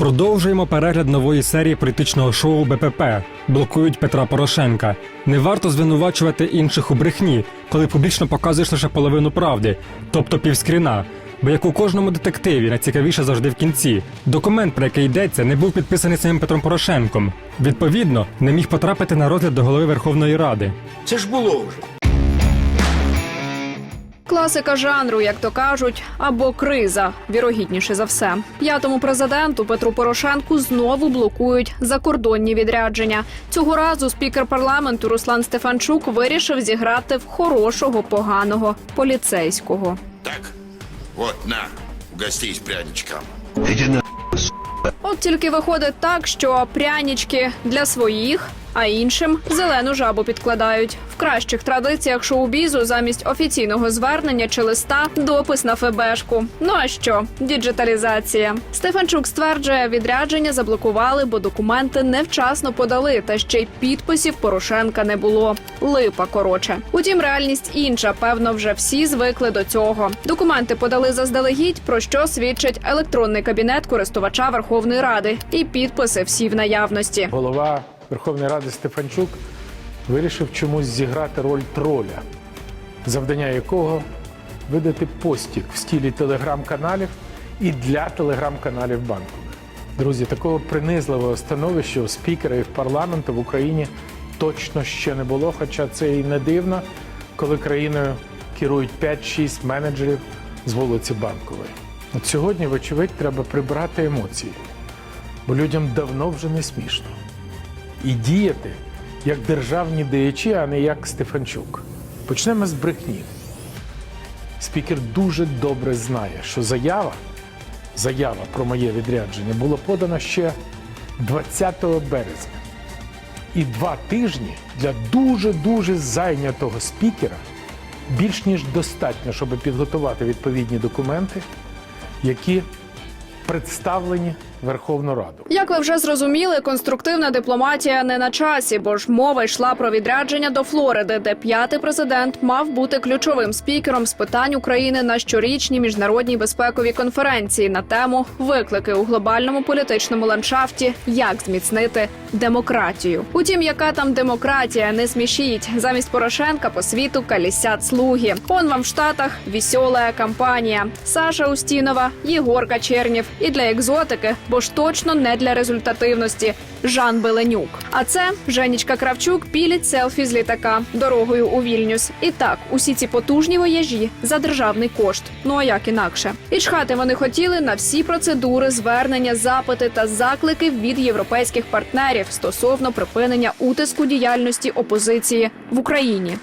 Продовжуємо перегляд нової серії політичного шоу БПП. Блокують Петра Порошенка. Не варто звинувачувати інших у брехні, коли публічно показуєш лише половину правди, тобто півскріна. Бо як у кожному детективі найцікавіше завжди в кінці. Документ, про який йдеться, не був підписаний самим Петром Порошенком. Відповідно, не міг потрапити на розгляд до голови Верховної Ради. Це ж було вже. Класика жанру, як то кажуть, або криза, вірогідніше за все. П'ятому президенту Петру Порошенку знову блокують закордонні відрядження. Цього разу спікер парламенту Руслан Стефанчук вирішив зіграти в хорошого поганого поліцейського. Так, вот на, угостись пряничком. От тільки виходить так, що прянічки для своїх, а іншим зелену жабу підкладають. В кращих традиціях шоу-бізу замість офіційного звернення чи листа допис на ФБшку. Ну а що? Діджиталізація. Стефанчук стверджує, відрядження заблокували, бо документи невчасно подали, та ще й підписів Порошенка не було. Липа короче. Утім, реальність інша. Певно, вже всі звикли до цього. Документи подали заздалегідь, про що свідчить електронний кабінет користувача Верховної Ради, і підписи всі в наявності. Голова Верховної Ради Стефанчук вирішив чомусь зіграти роль троля, завдання якого видати постік в стілі телеграм-каналів і для телеграм-каналів банку. Друзі, такого принизливого становища у спікера і в парламенту в Україні точно ще не було, хоча це і не дивно, коли країною керують 5-6 менеджерів з вулиці Банкової. От сьогодні, вочевидь, треба прибрати емоції, бо людям давно вже не смішно і діяти як державні діячі, а не як Стефанчук. Почнемо з брехні. Спікер дуже добре знає, що заява, заява про моє відрядження була подана ще 20 березня. І два тижні для дуже-дуже зайнятого спікера більш ніж достатньо, щоб підготувати відповідні документи, які представлені Верховну Раду. Як ви вже зрозуміли, конструктивна дипломатія не на часі, бо ж мова йшла про відрядження до Флориди, де п'ятий президент мав бути ключовим спікером з питань України на щорічній міжнародній безпековій конференції на тему виклики у глобальному політичному ландшафті, як зміцнити демократію. Утім, яка там демократія, не смішіть. Замість Порошенка по світу калісять слуги. Он вам в штатах веселая кампанія. Саша Устінова, Єгорка Чернєв і для екзотики, бо ж точно не для результативності. Жан Беленюк. А це Женічка Кравчук пілить селфі з літака дорогою у Вільнюс. І так, усі ці потужні вояжі за державний кошт. Ну а як інакше? І чхати вони хотіли на всі процедури, звернення, запити та заклики від європейських партнерів стосовно припинення утиску діяльності опозиції в Україні.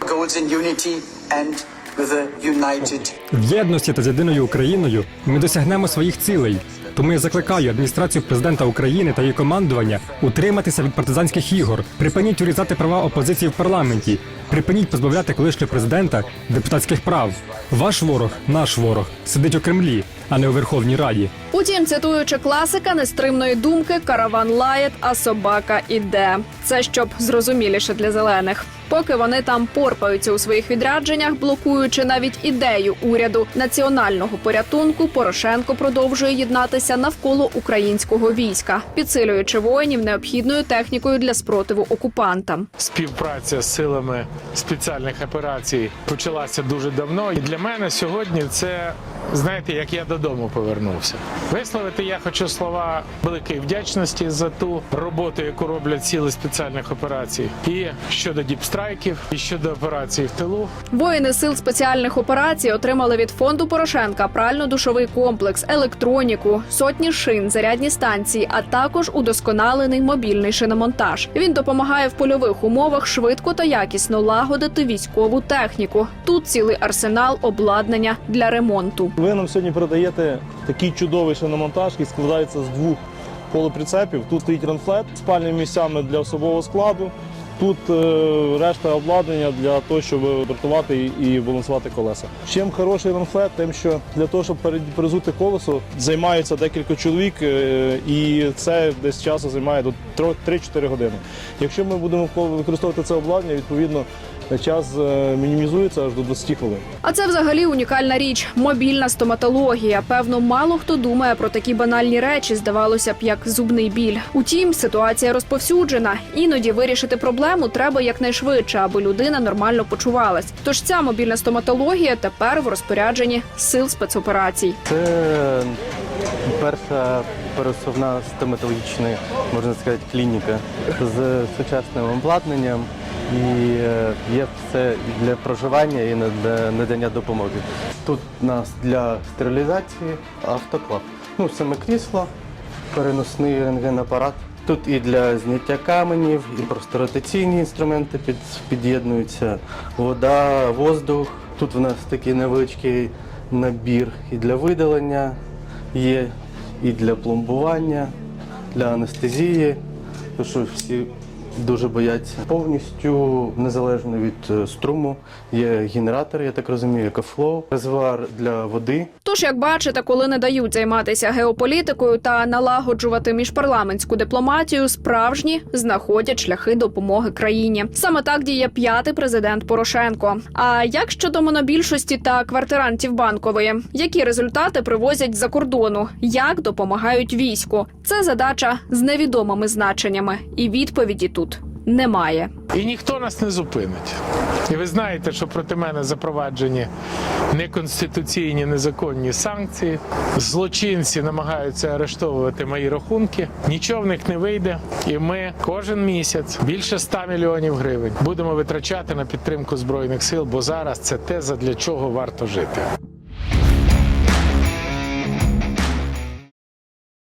В єдності та з єдиною Україною ми досягнемо своїх цілей. Тому я закликаю адміністрацію президента України та її командування утриматися від партизанських ігор. Припиніть урізати права опозиції в парламенті. Припиніть позбавляти колишнього президента депутатських прав. Ваш ворог, наш ворог, сидить у Кремлі, а не у Верховній Раді. Утім, цитуючи класика нестримної думки, караван лає, а собака іде. Це щоб зрозуміліше для зелених. Поки вони там порпаються у своїх відрядженнях, блокуючи навіть ідею уряду національного порятунку, Порошенко продовжує єднатися навколо українського війська, підсилюючи воїнів необхідною технікою для спротиву окупантам. Співпраця з силами спеціальних операцій почалася дуже давно. І для мене сьогодні це знаєте, як я додому повернувся. Висловити я хочу слова великої вдячності за ту роботу, яку роблять сили спеціальних операцій, і щодо діпстрайків, і щодо операцій в тилу. Воїни сил спеціальних операцій отримали від фонду Порошенка прально-душовий комплекс, електроніку, сотні шин, зарядні станції, а також удосконалений мобільний шиномонтаж. Він допомагає в польових умовах швидко та якісно лагодити військову техніку. Тут цілий арсенал обладнання для ремонту. Ви нам сьогодні передаєте такий чудовий шиномонтаж, який складається з двох полуприцепів. Тут стоїть ранфлет з спальними місцями для особового складу. Тут е, решта обладнання для того, щоб вартувати і балансувати колеса. Чим хороший ранфлет, тим що для того, щоб пере- перезути колесо, займаються декілька чоловік, е, і це десь часу займає до 3-4 години. Якщо ми будемо використовувати це обладнання, відповідно час е, мінімізується аж до 20 хвилин. А це взагалі унікальна річ мобільна стоматологія. Певно, мало хто думає про такі банальні речі, здавалося б, як зубний біль. Утім, ситуація розповсюджена. Іноді вирішити проблему треба якнайшвидше, аби людина нормально почувалась. Тож ця мобільна стоматологія тепер в розпорядженні сил спецоперацій. Це перша пересувна стоматологічна, можна сказати, клініка з сучасним обладнанням. І е, є все для проживання і для надання допомоги. Тут у нас для стерилізації автоклав. Ну, саме крісло, переносний рентгенапарат. Тут і для зняття каменів, і просто ротаційні інструменти під, під'єднуються, вода, воздух. Тут у нас такий невеличкий набір і для видалення є, і для пломбування, для анестезії, тому що всі дуже бояться. Повністю незалежно від е, струму є генератор, я так розумію, екофлоу, резервуар для води. Тож, як бачите, коли не дають займатися геополітикою та налагоджувати міжпарламентську дипломатію, справжні знаходять шляхи допомоги країні. Саме так діє п'ятий президент Порошенко. А як щодо монобільшості та квартирантів банкової, які результати привозять з-за кордону? Як допомагають війську? Це задача з невідомими значеннями, і відповіді тут немає. І ніхто нас не зупинить. І ви знаєте, що проти мене запроваджені неконституційні незаконні санкції. Злочинці намагаються арештовувати мої рахунки. Нічого в них не вийде. І ми кожен місяць більше 100 мільйонів гривень будемо витрачати на підтримку збройних сил, бо зараз це те, задля чого варто жити.